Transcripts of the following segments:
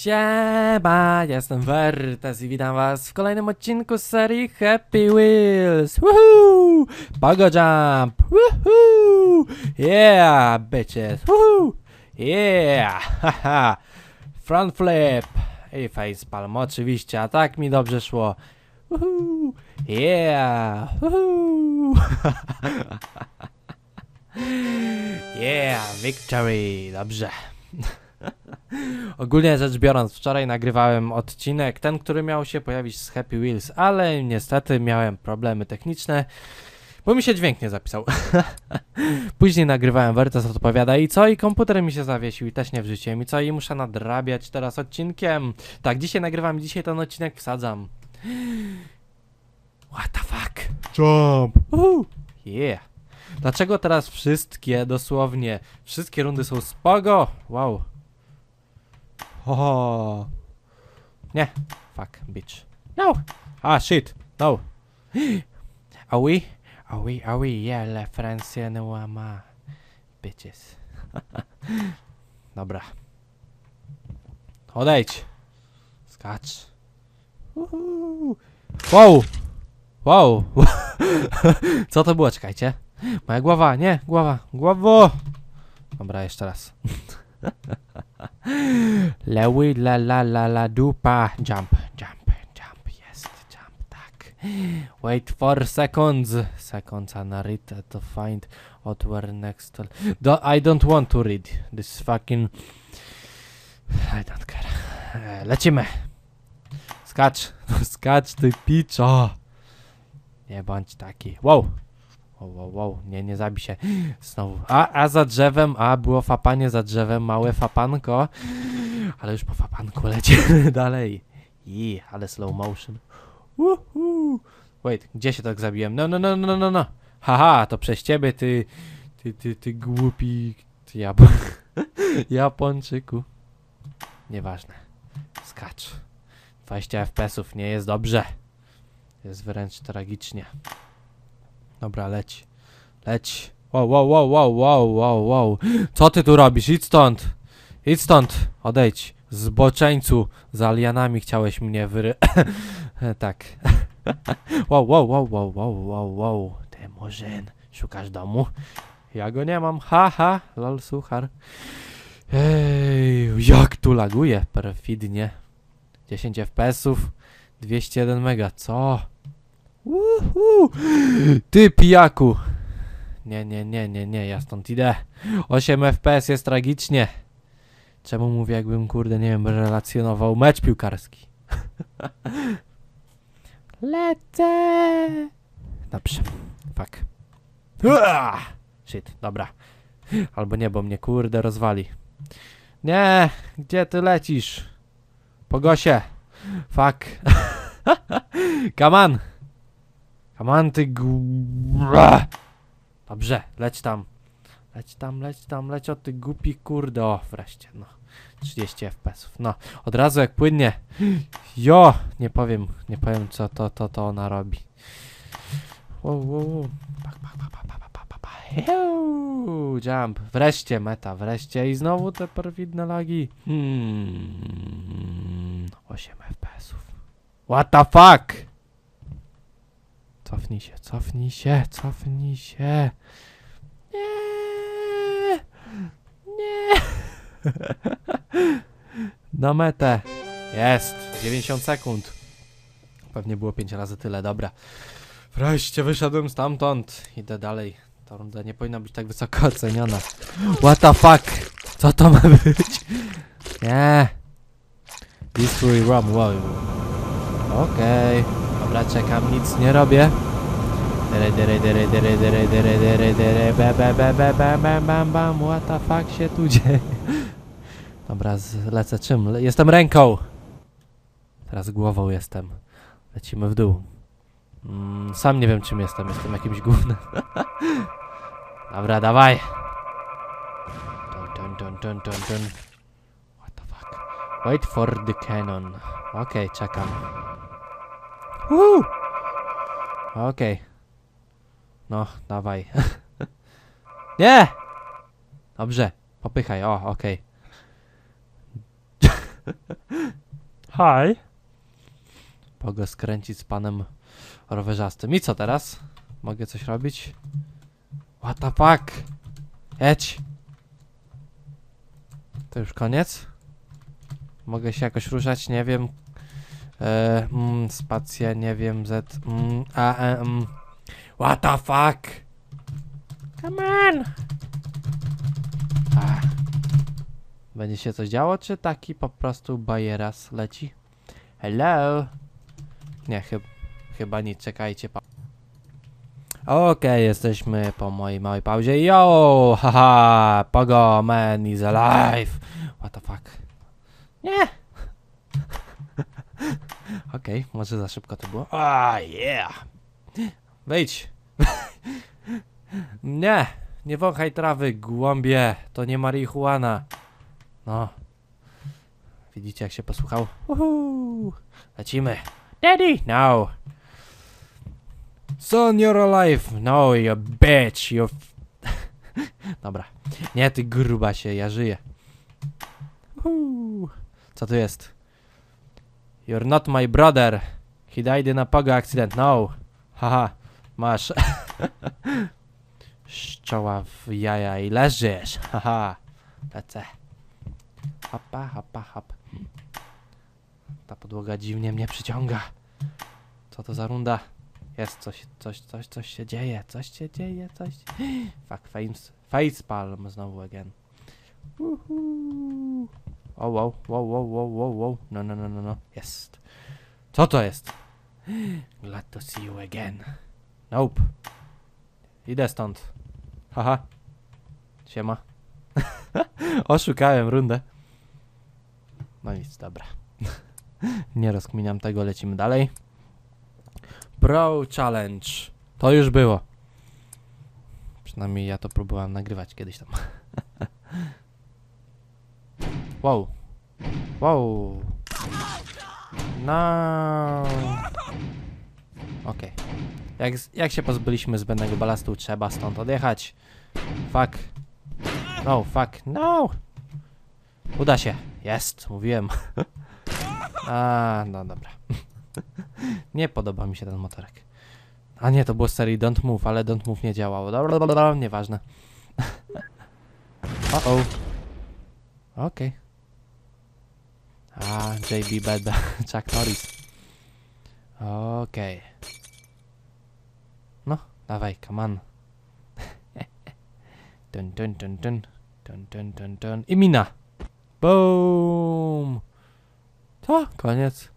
Siema, jestem Wertes i witam was w kolejnym odcinku z serii Happy Wheels. Woohoo! Pogo Jump! Woohoo! Yeah, bitches! Woohoo! Yeah! Haha! Front flip! I facepalm, oczywiście, a tak mi dobrze szło. Woohoo! Yeah! Woohoo! yeah, victory! Dobrze. Ogólnie rzecz biorąc, wczoraj nagrywałem odcinek, ten, który miał się pojawić z Happy Wheels, ale niestety miałem problemy techniczne, bo mi się dźwięk nie zapisał. Później nagrywałem Vertes odpowiada i co? I komputer mi się zawiesił i też nie wrzuciłem i co? I muszę nadrabiać teraz odcinkiem. Tak, dzisiaj nagrywam, dzisiaj ten odcinek wsadzam. What the fuck? Jump! Uhu. Yeah. Dlaczego teraz wszystkie, dosłownie, wszystkie rundy są spogo? Wow. O. Nie. Fuck, bitch. No. Ah, shit. No. Are we? Are we? Are we? Yeah, le Francia no ama. Bitches. Dobra. Odejdź. Skacz. Wow. Wow. Co to było? Czekajcie. Moja głowa, nie, głowa, głowo. Dobra, jeszcze raz. Lewy, la la la la dupa. Jump, jump, jump, jest, jump, tak. Wait for seconds. Seconds and read to find out where next. Do, I don't want to read this fucking. I don't care. E, Lecimy. Skacz, skacz ty piczo. Nie bądź taki. Wow. Wow, wow, wow, nie, nie zabij się. Znowu. A, a za drzewem, a było fapanie za drzewem, małe fapanko. Ale już po fapanku lecimy dalej. I, ale slow motion. Uhu. Wait, gdzie się tak zabiłem? No, no, no, no, no, no. Haha, to przez ciebie, ty, ty, ty, ty głupi, ty Japo Japończyku. Nieważne. Skacz. 20 FPS-ów nie jest dobrze. Jest wręcz tragicznie. Dobra, leć. Leć. Wow, wow, wow, wow, wow, wow, wow. Co ty tu robisz? Idź stąd. Idź stąd. Odejdź. Zboczeńcu. Za alianami chciałeś mnie wyry... tak. wow, wow, wow, wow, wow, wow, wow. Ty. Szukasz domu? Ja go nie mam. Ha, ha. Lol, suchar. Ej, jak tu laguje. Perfidnie. 10 FPS-ów. 201 mega. Co? Uhu. Ty pijaku! Nie, nie, nie, nie, nie, ja stąd idę. 8 FPS jest tragicznie. Czemu mówię, jakbym, kurde, nie wiem, relacjonował mecz piłkarski? Lecę! Dobrze. Uah! Shit, dobra. Albo nie, bo mnie, kurde, rozwali. Nie, gdzie ty lecisz? Pogosie. Fuck. Come on. Ty gu- Dobrze, leć tam. Leć tam, leć tam, leć od tych głupi kurde. O, wreszcie, no. 30 FPS-ów. No, od razu jak płynnie. Jo, nie powiem, nie powiem co to, to, to ona robi. Wow, wow, wow. Jump. Wreszcie meta, wreszcie i znowu te perfidne lagi. Hmm. 8 FPS-ów. What the fuck? Cofnij się, cofnij się, cofnij się. Nie! Nie! Na metę. Jest! 90 sekund. Pewnie było 5 razy tyle, dobra. Wreszcie wyszedłem stamtąd. Idę dalej. Ta runda nie powinna być tak wysoko oceniona. What the fuck? Co to ma być? Nie. Destroy Rum, wow. Okej. Dobra, czekam, nic nie robię. Dere, dere, dere, dere, dere, dere, dere, dere, be, be, be, be, be, bam, bam, bam, what the fuck się tu dzieje? Dobra, lecę czym? Jestem ręką! Teraz głową jestem. Lecimy w dół. Mm, sam nie wiem czym jestem, jestem jakimś gównem. Dobra, dawaj! Dun, dun, dun, dun, dun. What the fuck? Wait for the cannon. Okej, czekam. Woo! Okej. No, dawaj. Nie! Dobrze, popychaj, o, okej. Hi. Mogę skręcić z panem rowerzastym. I co teraz? Mogę coś robić? What the fuck? Jedź. To już koniec? Mogę się jakoś ruszać? Nie wiem. E, mm, spacja, nie wiem, Z. Mm, a, e, mm. What the fuck? Come on! Ach. Będzie się coś działo, czy taki po prostu bajeras leci? Hello? Nie, chyb chyba nic, czekajcie. Pa Okej, jesteśmy po mojej małej pauzie. Yo! Haha! Pogo man is alive! What the fuck? Nie! Okej, może za szybko to było. Ah, yeah! Wyjdź! nie! Nie wąchaj trawy, głąbie! To nie marihuana! No. Widzicie jak się posłuchał? Uhu. Lecimy. Daddy! No. Son, you're alive. No, you bitch. You... Dobra. Nie, ty grubasie, ja żyję. Uhu. Co tu jest? You're not my brother. He died in a pogo accident. No. Haha. Masz. Szczoła w jaja i leżysz. Haha. Lecę. Hopa, hopa, hop. Ta podłoga dziwnie mnie przyciąga. Co to za runda? Jest coś, coś, coś, coś się dzieje, coś się dzieje, coś. Fuck, face, facepalm znowu again. Uhu. O, wow, wow, wow, wow, wow, wow. No, no, no, no, no. Jest. Co to jest? Glad to see you again. Nope. Idę stąd. Haha. Siema. Oszukałem rundę. No nic, dobra. Nie rozkminiam tego, lecimy dalej. Pro Challenge. To już było. Przynajmniej ja to próbowałem nagrywać kiedyś tam. wow. Wow. No. Okej. Jak, jak się pozbyliśmy zbędnego balastu, trzeba stąd odjechać. Fuck. No, fuck. No. Uda się. Jest, mówiłem. A, no dobra. nie podoba mi się ten motorek. A nie, to było z serii Don't Move, ale Don't Move nie działało. Dobra, dobra, dobra nieważne. o o. Okej. A, JB Bad, Chuck Norris. Okej. No, dawaj, come on. dun, dun, dun, dun. Dun, dun, dun, dun. I mina. Boom! To koniec.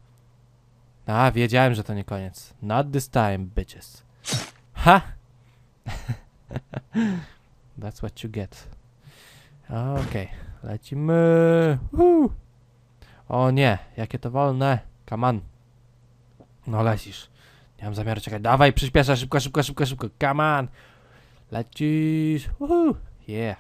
A, wiedziałem, że to nie koniec. Not this time, bitches. Ha! That's what you get. Okej, lecimy. Woo! O nie, jakie to wolne. Come on. No lecisz. Nie mam zamiaru czekać. Dawaj, przyspieszaj, szybko, szybko, szybko, szybko. Come on. Lecisz. Woohoo. Yeah.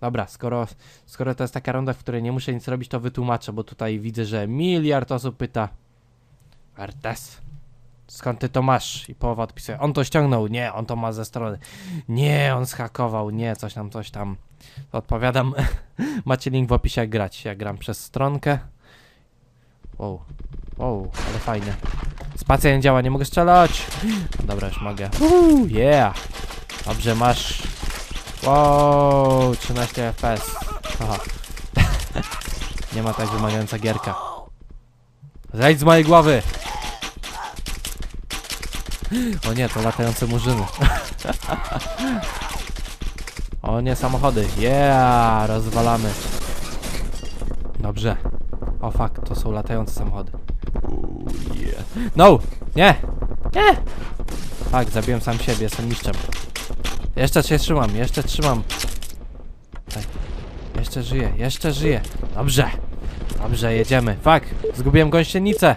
Dobra, skoro, skoro to jest taka ronda, w której nie muszę nic robić, to wytłumaczę, bo tutaj widzę, że miliard osób pyta Artes, skąd ty to masz? I połowa odpisuje, on to ściągnął, nie, on to ma ze strony, nie, on zhakował, nie, coś tam, coś tam. Odpowiadam, macie link w opisie jak grać, ja gram przez stronkę. Wow, wow, ale fajnie. Spacja nie działa, nie mogę strzelać. Dobra, już mogę. Uuu, yeah. Dobrze, masz Wow, 13 FPS. Nie ma tak wymagająca gierka. Zejdź z mojej głowy! O nie, to latające murzyny. O nie, samochody. Yeah, rozwalamy. Dobrze. O fuck, to są latające samochody. No! Nie! Nie! Tak, zabiłem sam siebie, jestem mistrzem. Jeszcze się trzymam, jeszcze trzymam. Tak. Jeszcze żyję, jeszcze żyję. Dobrze. Dobrze, jedziemy. Fuck, zgubiłem gąsienicę.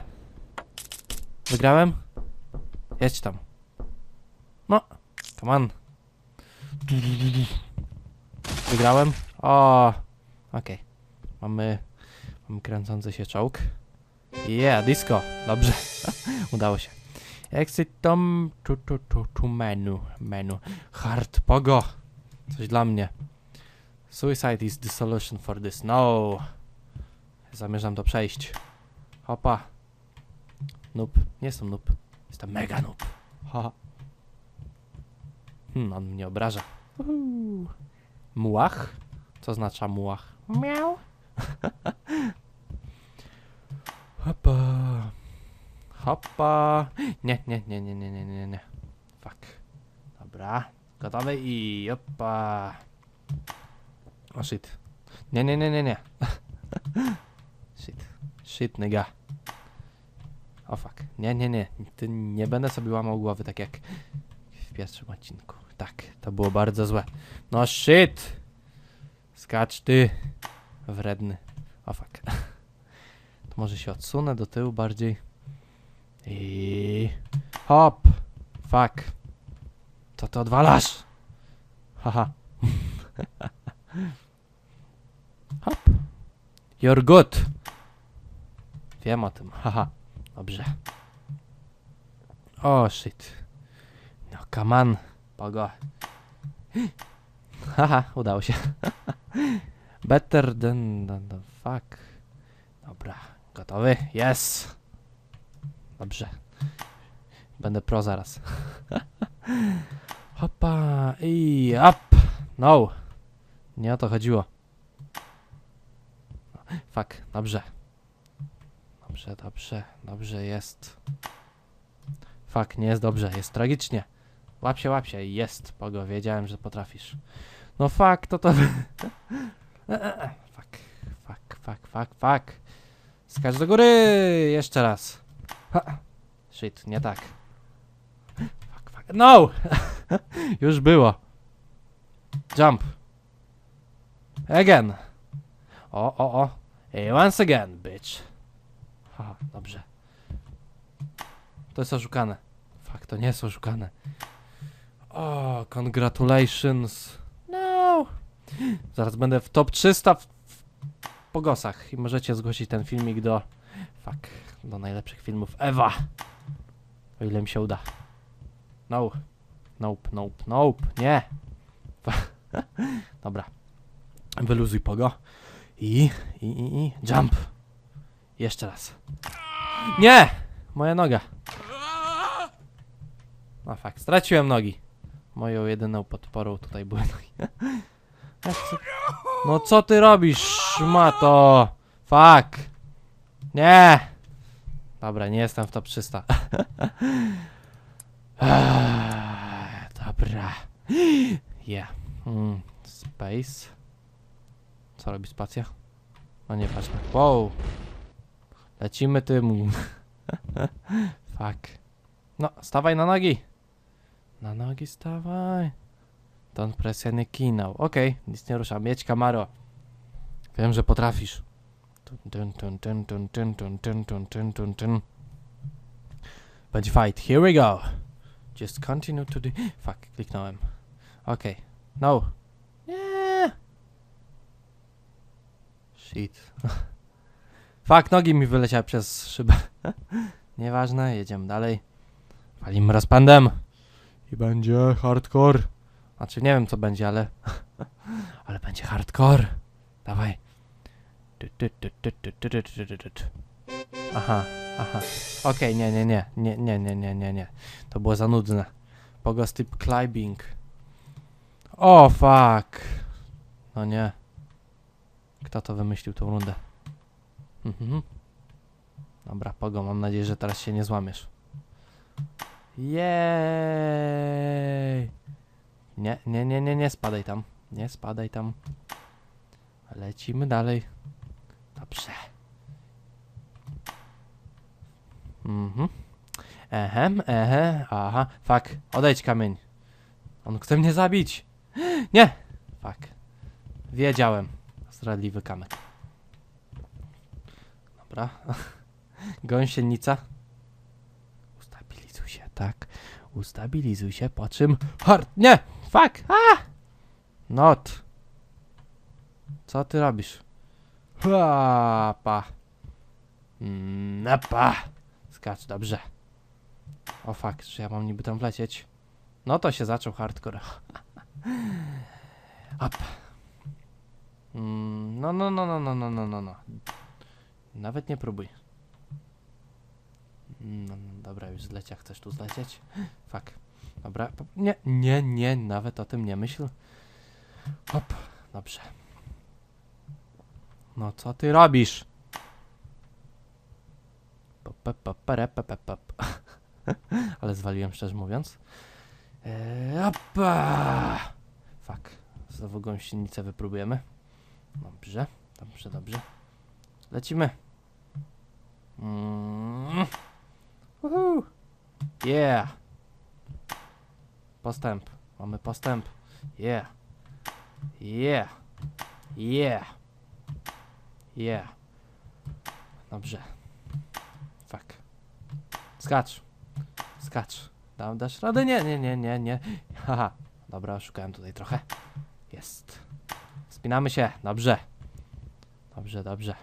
Wygrałem? Jedź tam. No, come on. Wygrałem? O, okej. Mamy, mamy kręcący się czołg. Yeah, disco. Dobrze. Udało się. Exit tom tu, tu, tu, tu menu, menu. Hard pogo. Coś dla mnie. Suicide is the solution for this. No. Zamierzam to przejść. Hopa. Noob. Nie jestem noob. Jestem mega noob. Ha. Hmm, on mnie obraża. Uhu. Mułach? Co oznacza mułach? Miau. Hopa. Hopa. Nie, nie, nie, nie, nie, nie, nie, nie. Fuck. Dobra. Gotowy i hopa. O shit. Nie, nie, nie, nie, nie. shit. Shit, nigga. O fuck. Nie, nie, nie. Ty nie będę sobie łamał głowy tak jak w pierwszym odcinku. Tak, to było bardzo złe. No shit! Skacz ty. Wredny. O fuck. To może się odsunę do tyłu bardziej. I hop. Fuck. To ty odwalasz. Haha. hop. You're good. Wiem o tym. Haha. Dobrze. O shit. No come on. Pogo. Haha, udało się. Better than, than the fuck. Dobra, gotowy? Yes! Dobrze. Będę pro zaraz. Hopa i up! No! Nie o to chodziło. Fuck, dobrze. Dobrze, dobrze, dobrze jest. Fuck, nie jest dobrze, jest tragicznie. Łap się, łap się, jest, Pogo, wiedziałem, że potrafisz. No fuck, to to... fuck, fuck, fuck, fuck, fuck. Skacz do góry! Jeszcze raz. Ha. Shit, nie tak. Fuck, fuck. No! Już było. Jump. Again. O, o, o. Once again, bitch. Haha, dobrze. To jest oszukane. Fuck, to nie jest oszukane. O, congratulations. No. Zaraz będę w top 300 w, w pogosach i możecie zgłosić ten filmik do fuck, do najlepszych filmów Ewa. O ile mi się uda. No. Nope, nope, nope. Nie. Dobra. Wyluzuj pogo. I, i, i, i. Jump. Jeszcze raz. Nie! Moja noga. No fuck, straciłem nogi. Moją jedyną podporą tutaj były nogi. No co ty robisz, szmato? Fuck. Nie. Dobra, nie jestem w top 300. Eee, Dobra. Yeah. Mm, space. Co robi spacja? No nie patrz na. Wow. Lecimy tym. Fuck. No, stawaj na nogi. Na nogi stawaj. Don't press any key now. Okej, nic nie ruszam. Jedź Camaro. Wiem, że potrafisz. Tun. Będzie fight. Here we go. Just continue to the... Fuck, kliknąłem. Okej. No. Nie. Shit. Fuck, nogi mi wyleciały przez szybę. Nieważne, jedziemy dalej. Walimy rozpędem. I będzie hardcore. Znaczy nie wiem co będzie, ale... ale będzie hardcore. Dawaj. Aha, aha. Okej, nie, nie, nie, nie, nie, nie, nie, nie, nie. To było za nudne. Pogos typ climbing. O, fuck. No nie. Kto to wymyślił tą rundę? Mhm. Dobra, Pogo, mam nadzieję, że teraz się nie złamiesz. Jej! Nie, nie, nie, nie, nie spadaj tam. Nie spadaj tam. Lecimy dalej. Dobrze. Mhm. Ehem, ehe, aha. Fuck, odejdź kamień. On chce mnie zabić. Nie! Fuck. Wiedziałem. Zdradliwy kamek. Dobra. Gąsienica. Ustabilizuj się, tak. Ustabilizuj się, po czym... Hard... Nie! Fuck! A! Not. Co ty robisz? Łapa. Napa. Skacz, dobrze. O fuck, czy ja mam niby tam wlecieć? No to się zaczął hardcore. Up. Mm, no, no, no, no, no, no, no, no, no. Nawet nie próbuj. No, no dobra, już zlecia. Chcesz tu zlecieć? Fuck. Dobra. Nie, nie, nie, nawet o tym nie myśl. Hop, dobrze. No co ty robisz? Ale zwaliłem szczerze mówiąc. Eee, opa! Fuck. Znowu gąsienicę wypróbujemy. Dobrze, dobrze, dobrze. Lecimy. Mm. Woohoo. Yeah. Postęp. Mamy postęp. Yeah. Yeah. Yeah. Yeah. Dobrze. Fuck. Skacz. Skacz. Dam, dasz radę? Nie, nie, nie, nie, nie. Haha. Dobra, oszukałem tutaj trochę. Jest. Spinamy się. Dobrze. Dobrze, dobrze.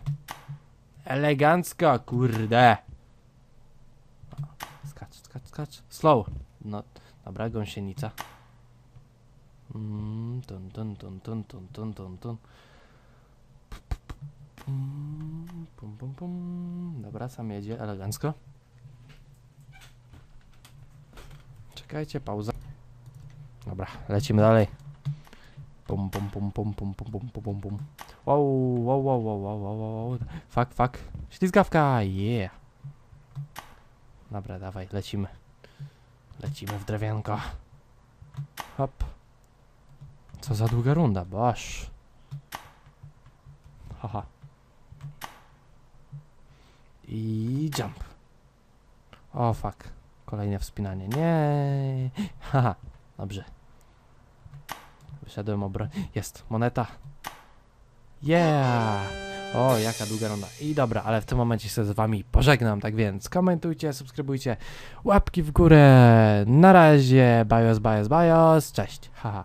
Elegancko, kurde. Skacz, skacz, skacz. Slow. No, dobra, gąsienica. Mm, tun, tun, tun, tun, tun, tun, tun. Mm, Pum, pum, pum. Dobra, sam jedzie, elegancko. Czekajcie, pauza. Dobra, lecimy dalej. Pum, pum, pum, pum, pum, pum, pum, pum, pum, pum. Wow, wow, wow, wow, wow, wow, wow. Fuck, fuck. Ślizgawka, yeah. Dobra, dawaj, lecimy. Lecimy w drewienko. Hop. Co za długa runda, boż. Haha. I jump. O, fuck. Kolejne wspinanie. Nie. Haha. Dobrze. Wyszedłem obroń. Jest, moneta. Yeah! O, jaka długa runda. I dobra, ale w tym momencie się z wami pożegnam, tak więc komentujcie, subskrybujcie, łapki w górę. Na razie, bios, bios, bios. Cześć. Haha.